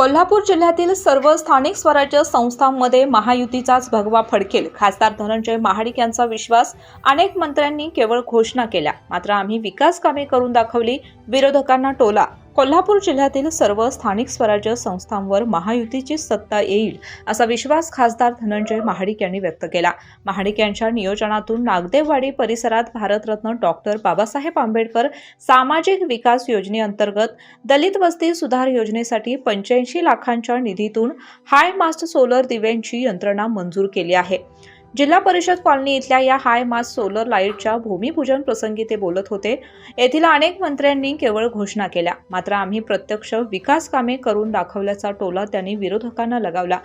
कोल्हापूर जिल्ह्यातील सर्व स्थानिक स्वराज्य संस्थांमध्ये महायुतीचाच भगवा फडकेल. खासदार धनंजय महाडिक यांचा विश्वास अनेक मंत्र्यांनी केवळ घोषणा केल्या. मात्र आम्ही विकास कामे करून दाखवली विरोधकांना टोला. कोल्हापूर जिल्ह्यातील सर्व स्थानिक स्वराज्य संस्थांवर महायुतीची सत्ता येईल असा विश्वास खासदार धनंजय महाडिक यांनी व्यक्त केला. महाडिक यांच्या नियोजनातून नागदेववाडी परिसरात भारतरत्न डॉक्टर बाबासाहेब आंबेडकर सामाजिक विकास योजनेअंतर्गत दलित वस्ती सुधार योजनेसाठी पंच्याऐंशी लाखांच्या निधीतून हाय मास्ट सोलर दिव्यांची यंत्रणा मंजूर केली आहे. जिल्हा परिषद कॉलनी इथल्या या हाय मास सोलर लाईटच्या भूमिपूजन प्रसंगी ते बोलत होते. येथील अनेक मंत्र्यांनी केवळ घोषणा केल्या. मात्र आम्ही प्रत्यक्ष विकास कामे करून दाखवल्याचा टोला त्यांनी विरोधकांना लगावला.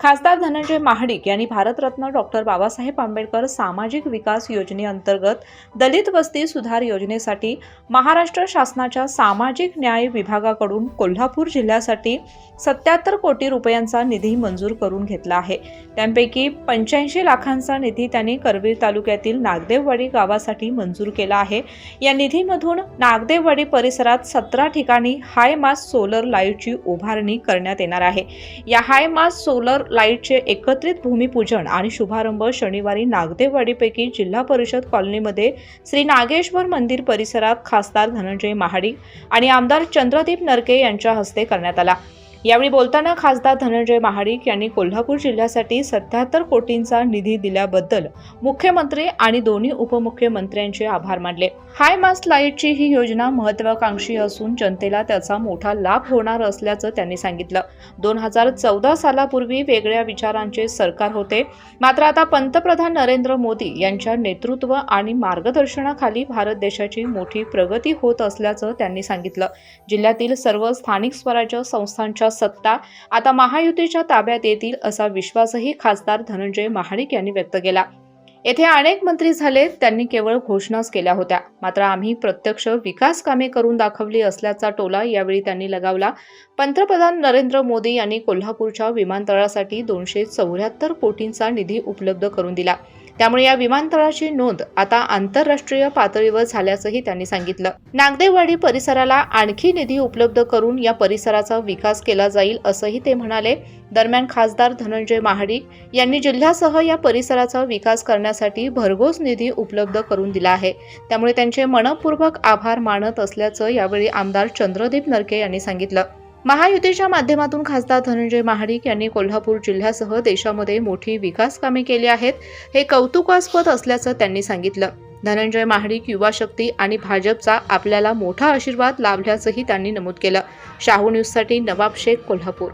खासदार धनंजय महाडिक यांनी भारतरत्न डॉक्टर बाबासाहेब आंबेडकर सामाजिक विकास योजनेअंतर्गत दलित वस्ती सुधार योजनेसाठी महाराष्ट्र शासनाच्या सामाजिक न्याय विभागाकडून कोल्हापूर जिल्ह्यासाठी सत्याहत्तर कोटी रुपयांचा निधी मंजूर करून घेतला आहे. त्यांपैकी पंच्याऐंशी लाखांचा निधी त्यांनी करवीर तालुक्यातील नागदेववाडी गावासाठी मंजूर केला आहे. या निधीमधून नागदेववाडी परिसरात सतरा ठिकाणी हाय मास सोलर लाईटची उभारणी करण्यात येणार आहे. या हाय मास सोलर लाईटचे एकत्रित भूमिपूजन आणि शुभारंभ शनिवारी नागदेववाडीपैकी जिल्हा परिषद कॉलनीमध्ये श्री नागेश्वर मंदिर परिसरात खासदार धनंजय महाडिक आणि आमदार चंद्रदीप नरके यांच्या हस्ते करण्यात आला. यावेळी बोलताना खासदार धनंजय महाडिक यांनी कोल्हापूर जिल्ह्यासाठी सत्याहत्तर कोटींचा निधी दिल्याबद्दल मुख्यमंत्री आणि दोन्ही उपमुख्यमंत्र्यांचे आभार मानले. हाय मास्क लाईटची ही योजना महत्वाकांक्षी असून जनतेला त्याचा मोठा लाभ होणार असल्याचं त्यांनी सांगितलं. दोन हजार चौदा सालापूर्वी वेगळ्या विचारांचे सरकार होते. मात्र आता पंतप्रधान नरेंद्र मोदी यांच्या नेतृत्व आणि मार्गदर्शनाखाली भारत देशाची मोठी प्रगती होत असल्याचं त्यांनी सांगितलं. जिल्ह्यातील सर्व स्थानिक स्वराज्य संस्थांच्या सत्ता आता महायुतीच्या ताब्यात येतील असा विश्वासही खासदार धनंजय महाडिक यांनी व्यक्त केला. येथे अनेक मंत्री झाले त्यांनी केवळ घोषणाच केल्या होत्या. मात्र आम्ही प्रत्यक्ष विकास कामे करून दाखवली असल्याचा टोला यावेळी त्यांनी लगावला. पंतप्रधान नरेंद्र मोदी यांनी कोल्हापूरच्या विमानतळासाठी दोनशे चौऱ्याहत्तर कोटींचा निधी उपलब्ध करून दिला. त्यामुळे या विमानतळाची नोंद आता आंतरराष्ट्रीय पातळीवर झाल्याचंही त्यांनी सांगितलं. नागदेववाडी परिसराला आणखी निधी उपलब्ध करून या परिसराचा विकास केला जाईल असंही ते म्हणाले. दरम्यान खासदार धनंजय महाडिक यांनी जिल्ह्यासह या परिसराचा विकास करण्यासाठी भरघोस निधी उपलब्ध करून दिला आहे. त्यामुळे त्यांचे मनपूर्वक आभार मानत असल्याचं यावेळी आमदार चंद्रदीप नरके यांनी सांगितलं. महायुतीच्या माध्यमातून खासदार धनंजय महाडिक यांनी कोल्हापूर जिल्ह्यासह देशामध्ये मोठी विकास कामे केली आहेत. हे कौतुकास्पद असल्याचं त्यांनी सांगितलं. धनंजय महाडिक युवा शक्ती आणि भाजपचा आपल्याला मोठा आशीर्वाद लाभल्याचंही त्यांनी नमूद केलं. शाहू न्यूजसाठी नवाब शेख कोल्हापूर.